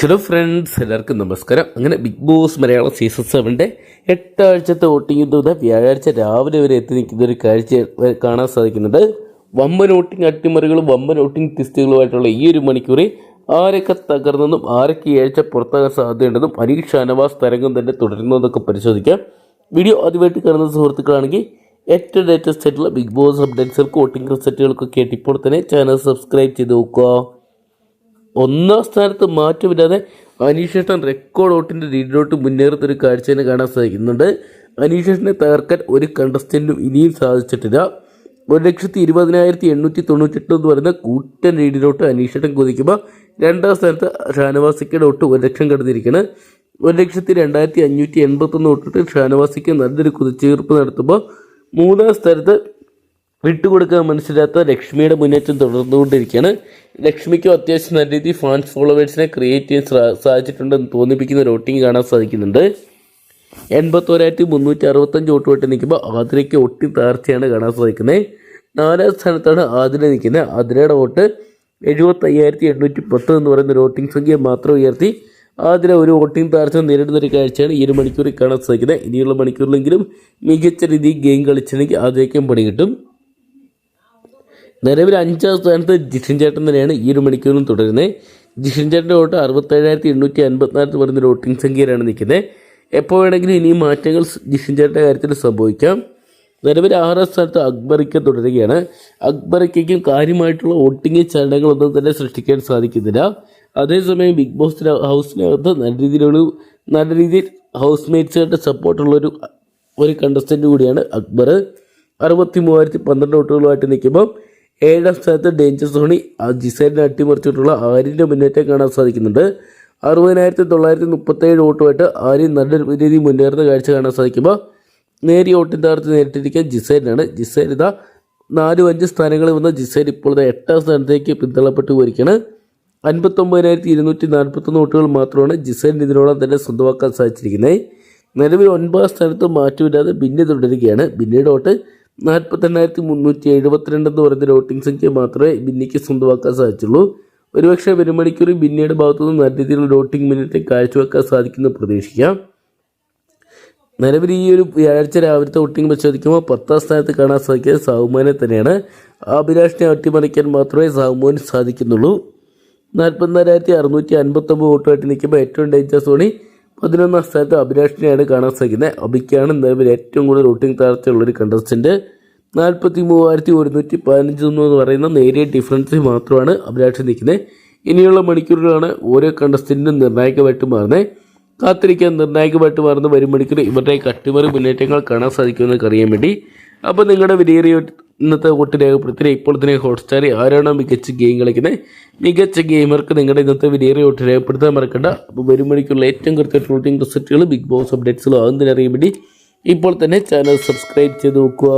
Hello friends എല്ലാവർക്കും നമസ്കാരം. അങ്ങനെ ബിഗ് ബോസ് മലയാളം സീസൺ സെവന്റെ എട്ടാഴ്ചത്തെ വോട്ടിംഗ് യുദ്ധം വ്യാഴാഴ്ച രാവിലെ വരെ എത്തി നിൽക്കുന്ന ഒരു കാഴ്ച കാണാൻ സാധിക്കുന്നുണ്ട് വമ്പൻ വോട്ടിംഗ് അട്ടിമറികളും വമ്പൻ വോട്ടിംഗ് ടിസ്റ്റുകളുമായിട്ടുള്ള ഈ ഒരു മണിക്കൂറിൽ ആരൊക്കെ തകർന്നെന്നും ആരൊക്കെ ഏഴ്ച പുറത്താകാൻ സാധ്യതയുണ്ടെന്നും അനീഷ് ഷാനവാസ് തരംഗം തന്നെ തുടരുന്നതൊക്കെ പരിശോധിക്കാം. വീഡിയോ ആദ്യമായിട്ട് കാണുന്ന സുഹൃത്തുക്കളാണെങ്കിൽ ഏറ്റവും ലേറ്റസ്റ്റ് ആയിട്ടുള്ള ബിഗ് ബോസ് അപ്ഡേറ്റ്സുകൾക്ക് വോട്ടിംഗ് റിസൾട്ടുകൾക്കൊക്കെ ആയിട്ട് ഇപ്പോൾ തന്നെ ചാനൽ സബ്സ്ക്രൈബ് ചെയ്ത് നോക്കുക. ഒന്നാം സ്ഥാനത്ത് മാറ്റമില്ലാതെ അനീഷേഷൻ റെക്കോർഡ് ഔട്ടിന്റെ ലീഡിലോട്ട് മുന്നേറുന്ന ഒരു തന്നെ കാണാൻ സാധിക്കുന്നുണ്ട്. അനീഷേഷനെ തകർക്കാൻ ഒരു കണ്ടസ്റ്റന്റും ഇനിയും സാധിച്ചിട്ടില്ല. ഒരു ലക്ഷത്തി ഇരുപതിനായിരത്തി എണ്ണൂറ്റി തൊണ്ണൂറ്റെട്ട് എന്ന് പറയുന്ന കൂറ്റൻ ലീഡിലോട്ട് അനീഷേട്ടൻ കുതിക്കുമ്പോൾ രണ്ടാം സ്ഥാനത്ത് ഷാനവാസിക്കയുടെ ഒട്ട് ഒരു ലക്ഷം കടന്നിരിക്കുകയാണ്. ഒരു ലക്ഷത്തി രണ്ടായിരത്തി അഞ്ഞൂറ്റി എൺപത്തൊന്ന് തൊട്ടിട്ട് ഷാനവാസിക്ക് നല്ലൊരു കുതിച്ചുയർപ്പ് നടത്തുമ്പോൾ മൂന്നാം സ്ഥാനത്ത് വിട്ടുകൊടുക്കാൻ മനസ്സിലാത്ത ലക്ഷ്മിയുടെ മുന്നേറ്റം തുടർന്നുകൊണ്ടിരിക്കുകയാണ്. ലക്ഷ്മിക്കും അത്യാവശ്യം നല്ല രീതിയിൽ ഫാൻസ് ഫോളോവേഴ്സിനെ ക്രിയേറ്റ് ചെയ്യാൻ സാധിച്ചിട്ടുണ്ടെന്ന് തോന്നിപ്പിക്കുന്ന ഒരു കാണാൻ സാധിക്കുന്നുണ്ട്. എൺപത്തോരായിരത്തി മുന്നൂറ്റി അറുപത്തഞ്ച് വോട്ട് വോട്ട് നിൽക്കുമ്പോൾ ആതിരയ്ക്ക് ഒട്ടി താർച്ചയാണ് കാണാൻ സാധിക്കുന്നത്. നാലാം സ്ഥാനത്താണ് ആതിര നിൽക്കുന്നത്. ആതിരയുടെ വോട്ട് എഴുപത്തയ്യായിരത്തി എണ്ണൂറ്റി പത്ത് എന്ന് പറയുന്ന ഒരു വോട്ടിംഗ് സംഖ്യ മാത്രം ഉയർത്തി ആതിര ഒരു വോട്ടിംഗ് താഴ്ച നേരിടുന്ന ഒരു കാഴ്ചയാണ് ഈ ഒരു മണിക്കൂറിൽ കാണാൻ സാധിക്കുന്നത്. ഇനിയുള്ള മണിക്കൂറിലെങ്കിലും മികച്ച രീതിയിൽ ഗെയിം കളിച്ചിട്ടുണ്ടെങ്കിൽ ആതിരയ്ക്കും പണി കിട്ടും. നിലവിൽ അഞ്ചാം സ്ഥാനത്ത് ജിഷൻ ചേട്ടൻ തന്നെയാണ് ഈ ഒരു മണിക്കൂറും തുടരുന്നത്. ജിഷൻ ചേട്ടന്റെ വോട്ട് അറുപത്തേഴായിരത്തി എണ്ണൂറ്റി അൻപത്തിനാല് ഒരു വോട്ടിംഗ് സംഖ്യയിലാണ് നിൽക്കുന്നത്. എപ്പോൾ വേണമെങ്കിലും ഇനിയും മാറ്റങ്ങൾ ജിഷൻ ചേട്ടന്റെ കാര്യത്തിൽ സംഭവിക്കാം. നിലവിൽ ആറാം സ്ഥാനത്ത് അക്ബറിക്ക തുടരുകയാണ്. അക്ബറിക്കും കാര്യമായിട്ടുള്ള വോട്ടിംഗ് ചലനങ്ങളൊന്നും തന്നെ സൃഷ്ടിക്കാൻ സാധിക്കുന്നില്ല. അതേസമയം ബിഗ് ബോസ് ഹൗസിനകത്ത് നല്ല രീതിയിലുള്ള നല്ല രീതിയിൽ ഹൗസ് മേറ്റ്സുകളുടെ സപ്പോർട്ടുള്ളൊരു ഒരു കണ്ടസ്റ്റന്റ് കൂടിയാണ് അക്ബർ. അറുപത്തി മൂവായിരത്തി പന്ത്രണ്ട് വോട്ടുകളുമായിട്ട് നിൽക്കുമ്പോൾ ഏഴാം സ്ഥാനത്ത് ഡേഞ്ചർ സോണി ജിസൈലിനെ അട്ടിമറിച്ചിട്ടുള്ള ആര്യന്റെ മുന്നേറ്റം കാണാൻ സാധിക്കുന്നുണ്ട്. അറുപതിനായിരത്തി തൊള്ളായിരത്തി മുപ്പത്തേഴ് വോട്ടുമായിട്ട് ആര്യൻ നല്ല രീതി മുന്നേറുന്ന കാഴ്ച കാണാൻ സാധിക്കുമ്പോൾ നേരിയ വോട്ടിന്റെ താരത്ത് നേരിട്ടിരിക്കാൻ ജിസൈലിനാണ്. ജിസൈൽ ഇതാ നാലും അഞ്ച് സ്ഥാനങ്ങളിൽ വന്ന ജിസൈൽ ഇപ്പോൾ ഇതാ എട്ടാം സ്ഥാനത്തേക്ക് പിന്തള്ളപ്പെട്ടു പോയിരിക്കുകയാണ് അൻപത്തൊമ്പതിനായിരത്തി ഇരുന്നൂറ്റി നാൽപ്പത്തൊന്ന് വോട്ടുകൾ മാത്രമാണ് ജിസൈലിന് ഇതിനോളം തന്നെ സ്വന്തമാക്കാൻ സാധിച്ചിരിക്കുന്നത്. നിലവിൽ ഒൻപതാം സ്ഥാനത്ത് മാറ്റമില്ലാതെ ബിന്നി തുടരുകയാണ്. ബിന്നിയുടെ വോട്ട് നാൽപ്പത്തെണ്ണായിരത്തി മുന്നൂറ്റി എഴുപത്തിരണ്ട് എന്ന് പറയുന്ന വോട്ടിംഗ് സംഖ്യ മാത്രമേ ബിന്നിക്ക് സ്വന്തമാക്കാൻ സാധിച്ചുള്ളൂ. ഒരുപക്ഷെ വരും മണിക്കൂറിൽ ബിന്നിയുടെ ഭാഗത്തുനിന്ന് നല്ല രീതിയിലുള്ള വോട്ടിംഗ് മിനിറ്റ് കാഴ്ചവെക്കാൻ സാധിക്കുമെന്ന് പ്രതീക്ഷിക്കാം. നിലവിൽ ഈ ഒരു വ്യാഴാഴ്ച രാവിലത്തെ വോട്ടിംഗ് പരിശോധിക്കുമ്പോൾ പത്താം സ്ഥാനത്ത് കാണാൻ സാധിക്കുന്നത് സാവുമാനെ തന്നെയാണ്. അഭിലാഷിനെ അട്ടിമറിക്കാൻ മാത്രമേ സാവുമോന് സാധിക്കുന്നുള്ളൂ. നാൽപ്പത്തിനാലായിരത്തി അറുന്നൂറ്റി അൻപത്തൊമ്പത് വോട്ടുമായിട്ട് നിൽക്കുമ്പോൾ ഏറ്റവും ഡേഞ്ചർ സോണി പതിനൊന്നാം സ്ഥാനത്ത് അഭിലാഷിനെയാണ് കാണാൻ സാധിക്കുന്നത്. അബിക്കാണ് നിലവിൽ ഏറ്റവും കൂടുതൽ വോട്ടിംഗ് താഴ്ചയുള്ളൊരു കണ്ടസ്റ്റന്റ് നാൽപ്പത്തി മൂവായിരത്തി ഒരുന്നൂറ്റി പതിനഞ്ച് എന്ന് പറയുന്ന നേരിയ ഡിഫറൻസ് മാത്രമാണ് അഭിലാഷ് നിൽക്കുന്നത്. ഇനിയുള്ള മണിക്കൂറുകളാണ് ഓരോ കണ്ടസ്റ്റന്റിനും നിർണായകമായിട്ട് മാറുന്നത്. കാത്തിരിക്കാൻ നിർണായകമായിട്ട് മാറുന്ന വരും മണിക്കൂർ ഇവരുടെ കട്ടിമറി മുന്നേറ്റങ്ങൾ കാണാൻ സാധിക്കുമെന്നൊക്കെ അറിയാൻ വേണ്ടി. അപ്പോൾ നിങ്ങളുടെ വിലയേറിയ ഇന്നത്തെ വോട്ട് രേഖപ്പെടുത്തി ഇപ്പോൾ തന്നെ ഹോട്ട്സ്റ്റാറിൽ ആരാണോ മികച്ച ഗെയിം കളിക്കുന്നത്? മികച്ച ഗെയിമർക്ക് നിങ്ങളുടെ ഇന്നത്തെ വിലയേറിയ വോട്ട് രേഖപ്പെടുത്താൻ മറക്കണ്ട. അപ്പോൾ വരും മണിക്കുള്ള ഏറ്റവും കൃത്യ വോട്ടിംഗ് റിസൾട്ടുകൾ ബിഗ് ബോസ് അപ്ഡേറ്റ്സുകളും ആകുന്നതിനറിയാൻ വേണ്ടി ഇപ്പോൾ തന്നെ ചാനൽ സബ്സ്ക്രൈബ് ചെയ്ത് നോക്കുക.